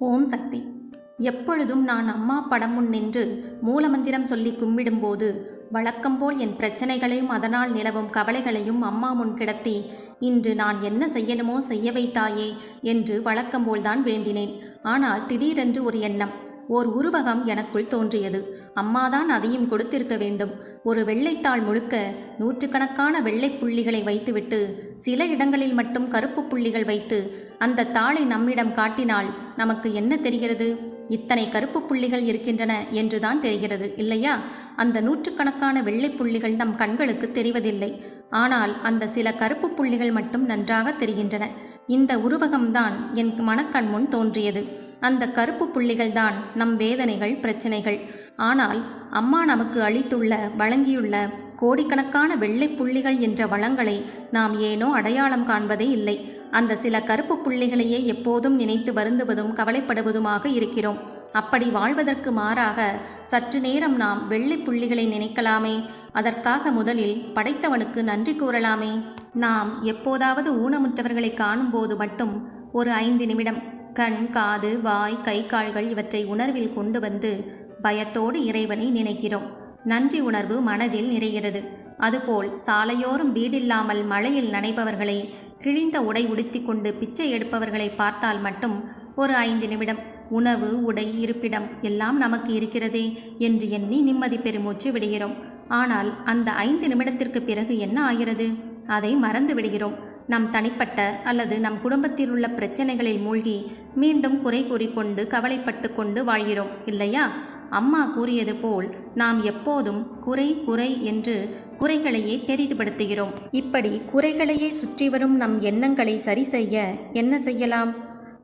ஓம் சக்தி. எப்பொழுதும் நான் அம்மா படம் முன் நின்று மூலமந்திரம் சொல்லி கும்பிடும்போது வழக்கம்போல் என் பிரச்சனைகளையும் அதனால் நிலவும் கவலைகளையும் அம்மா முன் கிடத்தி இன்று நான் என்ன செய்யணுமோ செய்ய வைத்தாயே என்று வழக்கம்போல்தான் வேண்டினேன். ஆனால் திடீரென்று ஒரு எண்ணம் ஓர் உருவகம் எனக்குள் தோன்றியது. அம்மாதான் அதையும் கொடுத்திருக்க வேண்டும். ஒரு வெள்ளைத்தாள் முழுக்க நூற்றுக்கணக்கான வெள்ளை புள்ளிகளை வைத்துவிட்டு சில இடங்களில் மட்டும் கருப்பு புள்ளிகள் வைத்து அந்த தாளை நம்மிடம் காட்டினால் நமக்கு என்ன தெரிகிறது? இத்தனை கருப்பு புள்ளிகள் இருக்கின்றன என்றுதான் தெரிகிறது இல்லையா? அந்த நூற்றுக்கணக்கான வெள்ளை புள்ளிகள் நம் கண்களுக்கு தெரிவதில்லை. ஆனால் அந்த சில கருப்பு புள்ளிகள் மட்டும் நன்றாக தெரிகின்றன. இந்த உருவகம்தான் என் மனக்கண் முன் தோன்றியது. அந்த கருப்பு புள்ளிகள்தான் நம் வேதனைகள் பிரச்சனைகள். ஆனால் அம்மா நமக்கு அளித்துள்ள வழங்கியுள்ள கோடிக்கணக்கான வெள்ளை புள்ளிகள் என்ற வளங்களை நாம் ஏனோ அடையாளம் காண்பதே இல்லை. அந்த சில கருப்பு புள்ளிகளையே எப்போதும் நினைத்து வருந்துவதும் கவலைப்படுவதுமாக இருக்கிறோம். அப்படி வாழ்வதற்கு மாறாக சற்று நேரம் நாம் வெள்ளி புள்ளிகளை நினைக்கலாமே. அதற்காக முதலில் படைத்தவனுக்கு நன்றி கூறலாமே. நாம் எப்போதாவது ஊனமுற்றவர்களை காணும்போது மட்டும் ஒரு ஐந்து நிமிடம் கண் காது வாய் கை கால்கள் இவற்றை உணர்வில் கொண்டு வந்து பயத்தோடு இறைவனை நினைக்கிறோம். நன்றி உணர்வு மனதில் நிறைகிறது. அதுபோல் சாலையோறும் வீடில்லாமல் மழையில் நனைபவர்களை கிழிந்த உடை உடுத்திக்கொண்டு பிச்சை எடுப்பவர்களை பார்த்தால் மட்டும் ஒரு ஐந்து நிமிடம். உணவு உடை இருப்பிடம் எல்லாம் நமக்கு இருக்கிறதே என்று எண்ணி நிம்மதி பெருமூச்சு விடுகிறோம். ஆனால் அந்த ஐந்து நிமிடத்திற்கு பிறகு என்ன ஆகிறது? அதை மறந்து விடுகிறோம். நம் தனிப்பட்ட அல்லது நம் குடும்பத்தில் உள்ள பிரச்சனைகளில் மூழ்கி மீண்டும் குறை கூறிக்கொண்டு கவலைப்பட்டு கொண்டு வாழ்கிறோம் இல்லையா? அம்மா கூறியது போல் நாம் எப்போதும் குறை குறை என்று குறைகளையே பெரிதுபடுத்துகிறோம் இப்படி குறைகளையே சுற்றி வரும் நம் எண்ணங்களை சரி செய்ய என்ன செய்யலாம்?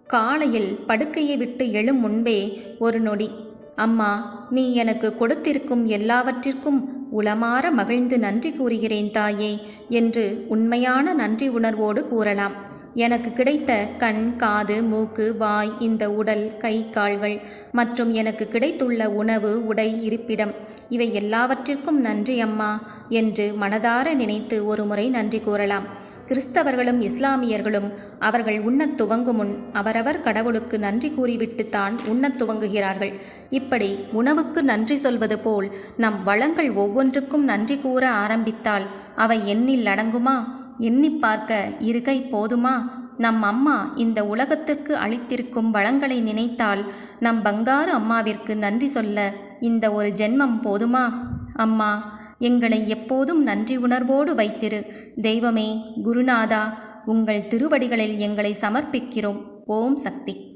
காலையில் படுக்கையை விட்டு எழும் முன்பே ஒரு நொடி. அம்மா நீ எனக்கு கொடுத்திருக்கும் எல்லாவற்றிற்கும் உளமாற மகிழ்ந்து நன்றி கூறுகிறேன் தாயே என்று உண்மையான நன்றி உணர்வோடு கூறலாம். எனக்கு கிடைத்த கண் காது மூக்கு வாய் இந்த உடல் கை கால்கள் மற்றும் எனக்கு கிடைத்துள்ள உணவு உடை இருப்பிடம். இவை எல்லாவற்றிற்கும் நன்றி அம்மா என்று மனதார நினைத்து ஒருமுறை நன்றி கூறலாம். கிறிஸ்தவர்களும் இஸ்லாமியர்களும் அவர்கள் உண்ணத் துவங்கும் முன் அவரவர் கடவுளுக்கு நன்றி கூறிவிட்டுத்தான் உண்ணத் துவங்குகிறார்கள். இப்படி உணவுக்கு நன்றி சொல்வது போல் நம் வளங்கள் ஒவ்வொன்றுக்கும் நன்றி கூற ஆரம்பித்தால் அவை எண்ணில் அடங்குமா? எண்ணி பார்க்க இருகை போதுமா? நம் அம்மா இந்த உலகத்திற்கு அளித்திருக்கும் வளங்களை நினைத்தால் நம் பங்காரு அம்மாவிற்கு நன்றி சொல்ல இந்த ஒரு ஜென்மம் போதுமா? அம்மா எங்களை எப்போதும் நன்றி உணர்வோடு வைத்திரு. தெய்வமே குருநாதா உங்கள் திருவடிகளில் எங்களை சமர்ப்பிக்கிறோம். ஓம் சக்தி.